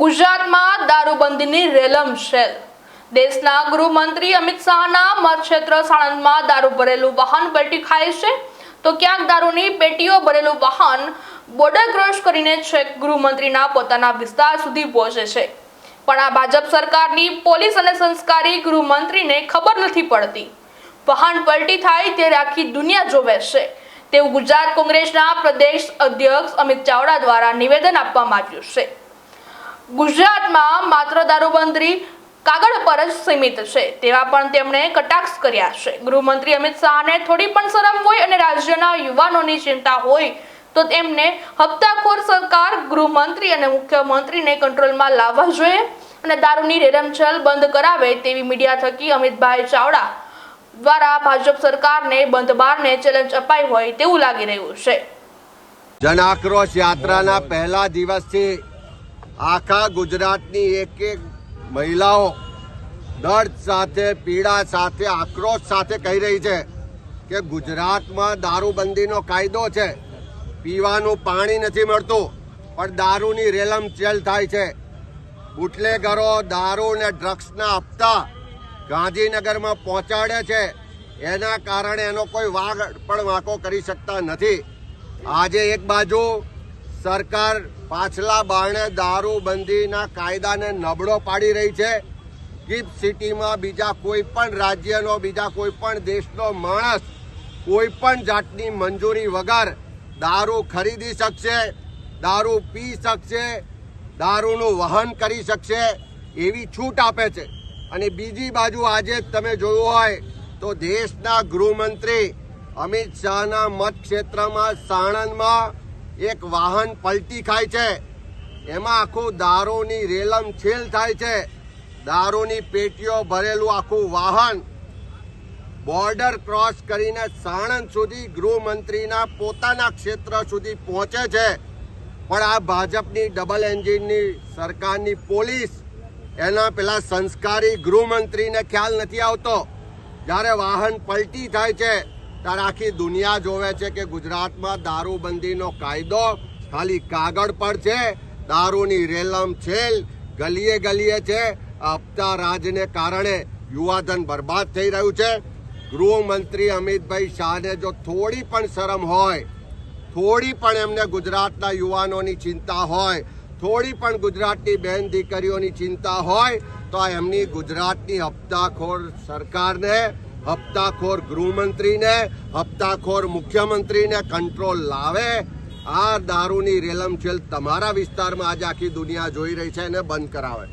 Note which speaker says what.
Speaker 1: ગુજરાતમાં દારૂબંધીની રેલમ શેલ. દેશના ગૃહમંત્રી અમિત શાહના મતક્ષેત્ર સાણંદમાં દારૂ ભરેલું વાહન પલટી ખાય છે. તો ક્યાંક દારૂની પેટીઓ ભરેલું વાહન બોર્ડર ક્રોસ કરીને છેક ગૃહમંત્રીના પોતાના વિસ્તાર સુધી પહોંચે છે. પણ આ ભાજપ સરકારની પોલીસ અને સંસ્કારી ગૃહમંત્રીને ખબર નથી પડતી. વાહન પલટી થાય ત્યારે આખી દુનિયા જોવે છે. તેવું ગુજરાત કોંગ્રેસના પ્રદેશ અધ્યક્ષ અમિત ચાવડા દ્વારા નિવેદન આપવામાં આવ્યું છે. ગુજરાતમાં માત્ર દારૂબંધી કાગળ પર જ સીમિત છે. તેવા પણ તેમણે કટાક્ષ કર્યા છે. ગૃહમંત્રી અમિત શાહને થોડી પણ શરમ હોય અને રાજ્યના યુવાનોની ચિંતા હોય, તો તેમને હપ્તાખોર સરકાર ગૃહમંત્રી અને મુખ્યમંત્રીને કંટ્રોલમાં લાવવા જોઈએ અને દારૂની રેરમછેલ બંધ કરાવે તેવી મીડિયા થકી અમિતભાઈ ચાવડા દ્વારા ભાજપ સરકારને બંધ બારને ચેલેન્જ અપાઈ હોય તેવું લાગી રહ્યું છે.
Speaker 2: જન આક્રોશ યાત્રાના પહેલા દિવસથી આખા ગુજરાતની એક એક મહિલાઓ દર્દ સાથે, પીડા સાથે, આક્રોશ સાથે કહી રહી છે કે ગુજરાતમાં દારૂબંધીનો કાયદો છે. પીવાનું પાણી નથી મળતું, પણ દારૂની રેલમ ચેલ થાય છે. બુટલેગરો દારૂ ને ડ્રગ્સના હપ્તા ગાંધીનગરમાં પહોંચાડે છે. એના કારણે એનો કોઈ વાગ પણ વાંકો કરી શકતા નથી. આજે એક બાજુ સરકાર પાછલા બારણે દારૂબંધીના કાયદાને નબળો પાડી રહી છે. ગિફ્ટ સિટીમાં બીજા કોઈ પણ રાજ્યનો, બીજા કોઈ પણ દેશનો માણસ કોઈ પણ જાતની મંજૂરી વગર દારૂ ખરીદી શકશે, દારૂ પી શકશે, દારૂનું વહન કરી શકશે, એવી છૂટ આપે છે. અને બીજી બાજુ આજે તમે જોયું હોય તો દેશના ગૃહમંત્રી અમિત શાહના મત ક્ષેત્રમાં સાણંદમાં એક વાહન પલટી ખાય છે. એમાં આખું દારૂની રેલમ છેલ થાય છે. દારૂની પેટીઓ ભરેલું આખું વાહન. બોર્ડર ક્રોસ કરીને સાણંદ સુધી ગૃહમંત્રીના પોતાના ક્ષેત્ર સુધી પહોંચે છે. પણ આ ભાજપની ડબલ એન્જિનની સરકારની પોલીસ એના પેલા સંસ્કારી ગૃહમંત્રીને ખ્યાલ નથી આવતો. જ્યારે વાહન પલટી થાય છે ત્યારે આખી દુનિયા જોવે છે કે ગુજરાતમાં દારૂબંધીનો કાયદો ખાલી કાગળ પર છે, દારૂની રેલમ છેલ, ગલીએ ગલીએ છે. હપ્તા રાજને કારણે યુવાધન બરબાદ થઈ રહ્યું છે. ગૃહમંત્રી અમિતભાઈ શાહને જો થોડી પણ શરમ હોય, થોડી પણ એમને ગુજરાતના યુવાનોની ચિંતા હોય, થોડી પણ ગુજરાતની બહેન દીકરીઓની ચિંતા હોય, તો એમની ગુજરાતની હપ્તાખોર સરકારને હપ્તાખોર ગૃહમંત્રીને, હપ્તાખોર મુખ્યમંત્રીને કંટ્રોલ લાવે? આ દારૂની રેલમછેલ તમારા વિસ્તારમાં આજે આખી દુનિયા જોઈ રહી છે એને બંધ કરાવે.